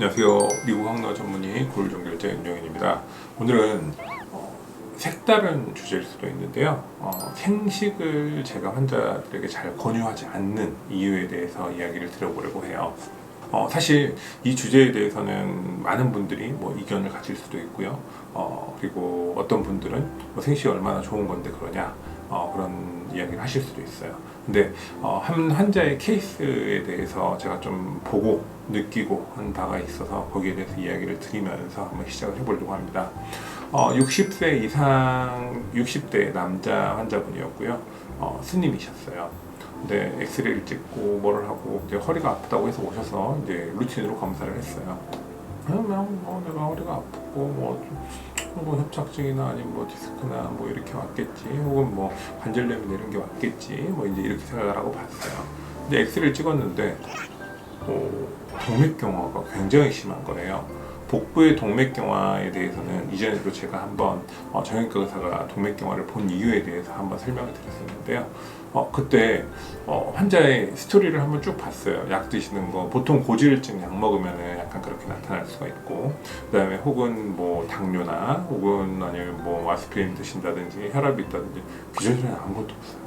안녕하세요. 미국 항노 전문의 골종결제 윤정현입니다. 오늘은 어, 색다른 주제일 수도 있는데요. 어, 생식을 제가 환자들에게 잘 권유하지 않는 이유에 대해서 이야기를 들어보려고 해요. 어, 사실 이 주제에 대해서는 많은 분들이 뭐 이견을 가질 수도 있고요. 어, 그리고 어떤 분들은 뭐 생식이 얼마나 좋은 건데 그러냐 어, 그런 이야기를 하실 수도 있어요. 근데 어, 한 환자의 케이스에 대해서 제가 좀 보고 느끼고 한 바가 있어서 거기에 대해서 이야기를 드리면서 한번 시작을 해보려고 합니다. 어, 60세 이상 60대 남자 환자분이었고요. 어, 스님이셨어요. 근데 엑스레이를 찍고 뭐를 하고 이제 허리가 아프다고 해서 오셔서 이제 루틴으로 검사를 했어요. 그냥 뭐 내가 허리가 아프고 뭐, 좀, 뭐 협착증이나 아니면 뭐 디스크나 뭐 이렇게 왔겠지 혹은 뭐 관절염이 이런 게 왔겠지 뭐 이제 이렇게 생각을 하고 봤어요. 근데 엑스레이를 찍었는데 어, 동맥경화가 굉장히 심한 거예요. 복부의 동맥경화에 대해서는 이전에도 제가 한번 어, 정형외과 의사가 동맥경화를 본 이유에 대해서 한번 설명을 드렸었는데요. 어, 그때 어, 환자의 스토리를 한번 쭉 봤어요. 약 드시는 거 보통 고지혈증 약 먹으면 약간 그렇게 나타날 수가 있고 그다음에 혹은 뭐 당뇨나 혹은 아니면 뭐 아스피린 드신다든지 혈압이 있다든지 기존에는 아무것도 없어요.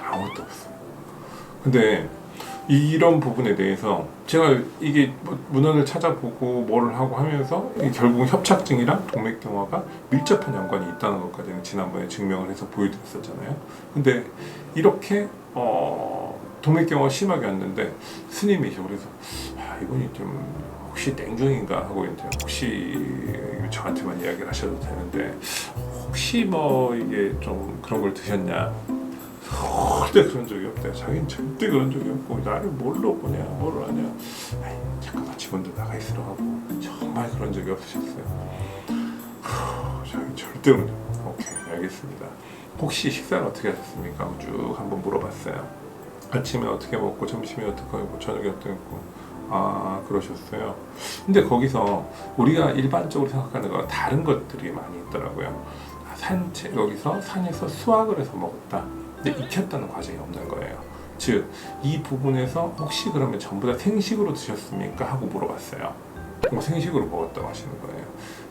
아무것도 없어요. 근데 이런 부분에 대해서 제가 이게 뭐 문헌을 찾아보고 뭐를 하고 하면서 이게 결국 협착증이랑 동맥경화가 밀접한 연관이 있다는 것까지는 지난번에 증명을 해서 보여드렸었잖아요. 근데 이렇게 어, 동맥경화 심하게 왔는데 스님이셔 그래서 아, 이분이 좀 혹시 땡중인가 하고 이제 혹시 저한테만 이야기를 하셔도 되는데 혹시 뭐 이게 좀 그런 걸 드셨냐 절대 그런 적이 없대. 자기는 절대 그런 적이 없고 나를 뭘로 보냐, 하냐. 아이, 잠깐만 직원들 나가 있으라 하고 정말 그런 적이 없으셨어요. 후, 자기 절대 그런 적. 오케이, 알겠습니다. 혹시 식사를 어떻게 하셨습니까? 쭉 한번 물어봤어요. 아침에 어떻게 먹고 점심에 어떻게 먹고 저녁에 어떻게 먹고 아 그러셨어요. 근데 거기서 우리가 일반적으로 생각하는 거와 다른 것들이 많이 있더라고요. 아, 산책 여기서 산에서 수확을 해서 먹었다. 근데 익혔다는 과정이 없는 거예요. 즉, 이 부분에서 혹시 그러면 전부 다 생식으로 드셨습니까? 하고 물어봤어요. 뭐 생식으로 먹었다고 하시는 거예요.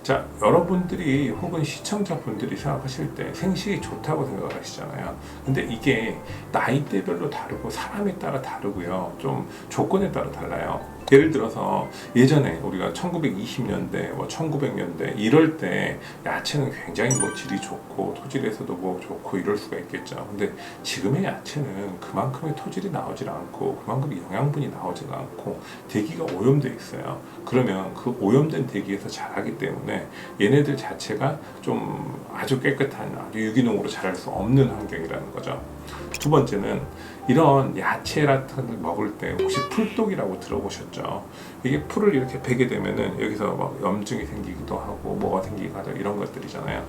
자, 여러분들이 혹은 시청자분들이 생각하실 때 생식이 좋다고 생각을 하시잖아요. 근데 이게 나이대별로 다르고 사람에 따라 다르고요. 좀 조건에 따라 달라요. 예를 들어서 예전에 우리가 1920년대, 뭐 1900년대 이럴 때 야채는 굉장히 뭐 질이 좋고 토질에서도 뭐 좋고 이럴 수가 있겠죠. 근데 지금의 야채는 그만큼의 토질이 나오질 않고 그만큼의 영양분이 나오지가 않고 대기가 오염돼 있어요. 그러면 그 오염된 대기에서 자라기 때문에 얘네들 자체가 좀 아주 깨끗한 아주 유기농으로 자랄 수 없는 환경이라는 거죠. 두 번째는 이런 야채 같은 걸 먹을 때 혹시 풀독이라고 들어보셨죠? 이게 풀을 이렇게 베게 되면은 여기서 막 염증이 생기기도 하고 뭐가 생기기도 하고 이런 것들이잖아요.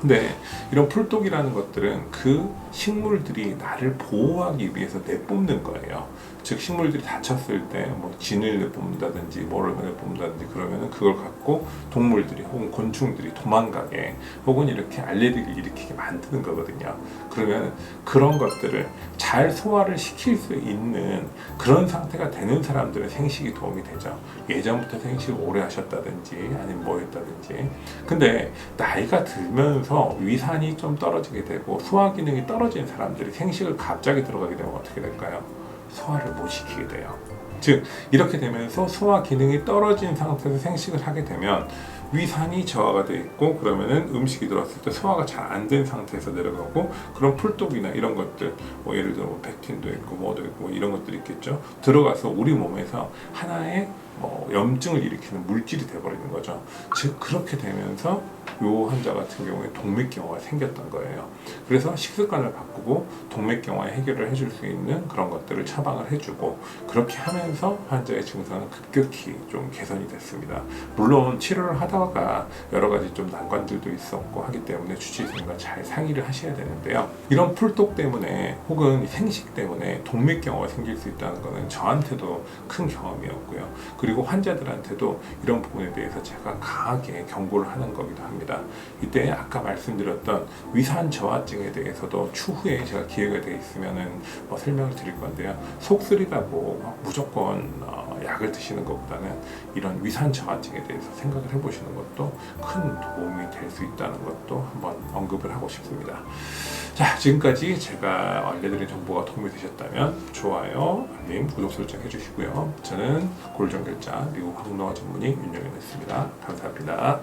근데 이런 풀독이라는 것들은 그 식물들이 나를 보호하기 위해서 내뿜는 거예요. 즉 식물들이 다쳤을 때 뭐 진을 내뿜는다든지 뭐를 내뿜는다든지 그러면은 그걸 갖고 동물들이 혹은 곤충들이 도망가게 혹은 이렇게 알레르기를 일으키게 만드는 거거든요. 그러면 그런 것들을 잘 소화를 시킬 수 있는 그런 상태가 되는 사람들은 생식이 도움이 되죠. 예전부터 생식을 오래 하셨다든지 아니면 뭐 했다든지. 근데 나이가 들면서 위산이 좀 떨어지게 되고 소화 기능이 떨어진 사람들이 생식을 갑자기 들어가게 되면 어떻게 될까요? 소화를 못 시키게 돼요. 즉 이렇게 되면서 소화 기능이 떨어진 상태에서 생식을 하게 되면 위산이 저하가 돼 있고 그러면은 음식이 들어왔을 때 소화가 잘 안 된 상태에서 내려가고 그런 풀독이나 이런 것들 뭐 예를 들어 뭐 백틴도 있고 뭐도 있고 뭐 이런 것들이 있겠죠? 들어가서 우리 몸에서 하나의 뭐 염증을 일으키는 물질이 돼버리는 거죠. 즉 그렇게 되면서 요 환자 같은 경우에 동맥경화가 생겼던 거예요 그래서 식습관을 바꾸고 동맥경화 해결을 해줄 수 있는 그런 것들을 처방을 해주고 그렇게 하면서 환자의 증상은 급격히 좀 개선이 됐습니다 물론 치료를 하다가 여러 가지 좀 난관들도 있었고 하기 때문에 주치의선생님과 잘 상의를 하셔야 되는데요. 이런 풀독 때문에 혹은 생식 때문에 동맥경화가 생길 수 있다는 것은 저한테도 큰 경험이었고요. 그리고 환자들한테도 이런 부분에 대해서 제가 강하게 경고를 하는 거기도 합니다. 이때 아까 말씀드렸던 위산 저하증에 대해서도 추후에 제가 기회가 되어 있으면은 뭐 설명을 드릴 건데요. 속쓰리다고 무조건 어, 약을 드시는 것보다는 이런 위산 저하증에 대해서 생각을 해보시는 것도 큰 도움이 될 수 있다는 것도 한번 언급을 하고 싶습니다. 자, 지금까지 제가 알려드린 정보가 도움이 되셨다면 좋아요, 알림, 구독 설정 해주시고요. 저는 골정결자 미국 항노화 전문의 윤영현이었습니다. 감사합니다.